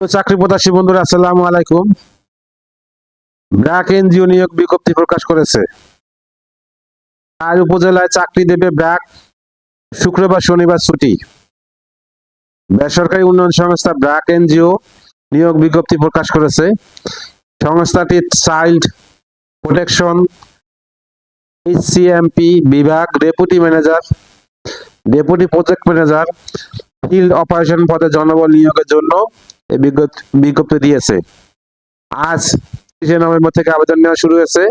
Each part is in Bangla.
চাকরি প্রত্যাশী বন্ধুরা, আসসালামু আলাইকুম। ব্র্যাক এনজিও নিয়োগ বিজ্ঞপ্তি প্রকাশ করেছে। আর উপজেলায় চাকরি দেবে ব্র্যাক, শুক্রবার শনিবার ছুটি। বেসরকারি উন্নয়ন সংস্থা ব্র্যাক এনজিও নিয়োগ বিজ্ঞপ্তি প্রকাশ করেছে। সংস্থাটি চাইল্ড প্রোটেকশন এইচসিএমপি বিভাগ, deputy manager, deputy project manager, field operation পদে জনবল নিয়োগের জন্য বিজ্ঞপ্তি দিয়েছে। আজ তিরিশে নভেম্বর থেকে আবেদন নেওয়া শুরু হয়েছে।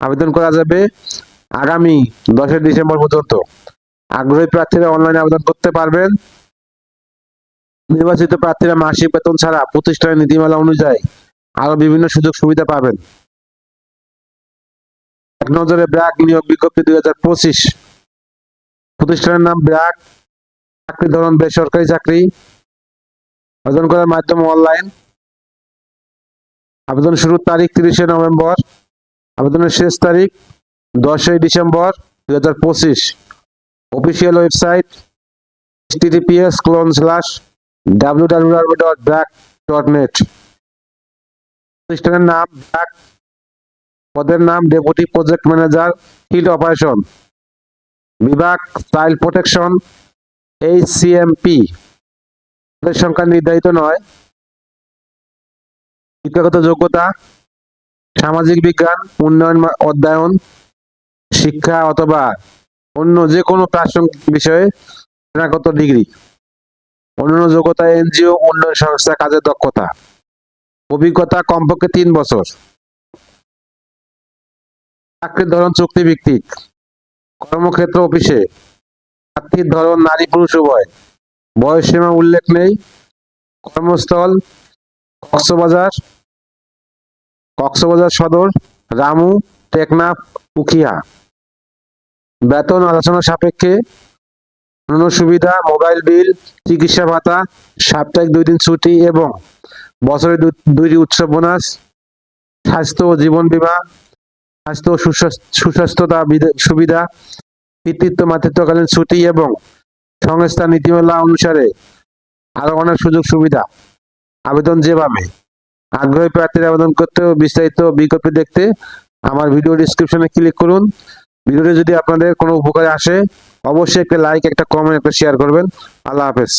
আবেদন করা যাবে আগামী দশই ডিসেম্বর পর্যন্ত। আগ্রহী প্রার্থীরা অনলাইনে আবেদন করতে পারবেন। নির্বাচিত প্রার্থীরা মাসিক বেতন ছাড়া প্রতিষ্ঠানের নীতিমালা অনুযায়ী আরও বিভিন্ন সুযোগ সুবিধা পাবেন। এক নজরে ব্র্যাক নিয়োগ বিজ্ঞপ্তি দুই হাজার পঁচিশ। প্রতিষ্ঠানের নাম ব্র্যাক। চাকরি ধরন বেসরকারি চাকরি। আবেদন করার মাধ্যমে অনলাইন আবেদন শুরুর তারিখ তিরিশে নভেম্বর। আবেদনের শেষ তারিখ দশই ডিসেম্বর দুই হাজার পঁচিশ। Official website https W dot net প্রতিষ্ঠানের নাম ব্র্যাক পদের নাম deputy project manager field operation বিভাগ চাইল্ড প্রোটেকশন এইচসিএমপি পদের সংখ্যা নির্ধারিত নয়। শিক্ষাগত যোগ্যতা, সামাজিক বিজ্ঞান, উন্নয়ন, অধ্যয়ন, শিক্ষা অথবা অন্য যে কোনো প্রাসঙ্গিক বিষয়ে স্নাতকোত্তর ডিগ্রি। অন্যান্য যোগ্যতা এনজিও, উন্নয়ন সংস্থা, কাজের দক্ষতা। অভিজ্ঞতা কমপক্ষে তিন বছর। চাকরির ধরন চুক্তি ভিত্তিক কর্মক্ষেত্র অফিসে। প্রার্থীর ধরন নারী পুরুষ উভয়। বয়স সীমা উল্লেখ নেই। কর্মস্থল, কক্সবাজার কক্সবাজার সদর, রামু, টেকনাফ, উখিয়া। বেতন আলোচনা সাপেক্ষে অন্য সুবিধা, মোবাইল বিল, চিকিৎসা ভাতা, সাপ্তাহিক দুই দিন ছুটি এবং বছরে দুইটি উৎসব বোনাস, স্বাস্থ্য ও জীবন বীমা, স্বাস্থ্য সুস্বাস্থ্যতা বিধে- সুবিধা পিতৃত্ব মাতৃত্বকালীন ছুটি এবং সংস্থা নীতিমালা অনুসারে আরও অনেক সুযোগ সুবিধা, আবেদন যেভাবে। আগ্রহী প্রার্থীরা আবেদন করতে বিস্তারিত বিজ্ঞপ্তি দেখতে আমার ভিডিও ডিসক্রিপশনে ক্লিক করুন। ভিডিওটি যদি আপনাদের কোনো উপকারে আসে, অবশ্যই একটা লাইক একটা কমেন্ট একটা শেয়ার করবেন। আল্লাহ হাফেজ।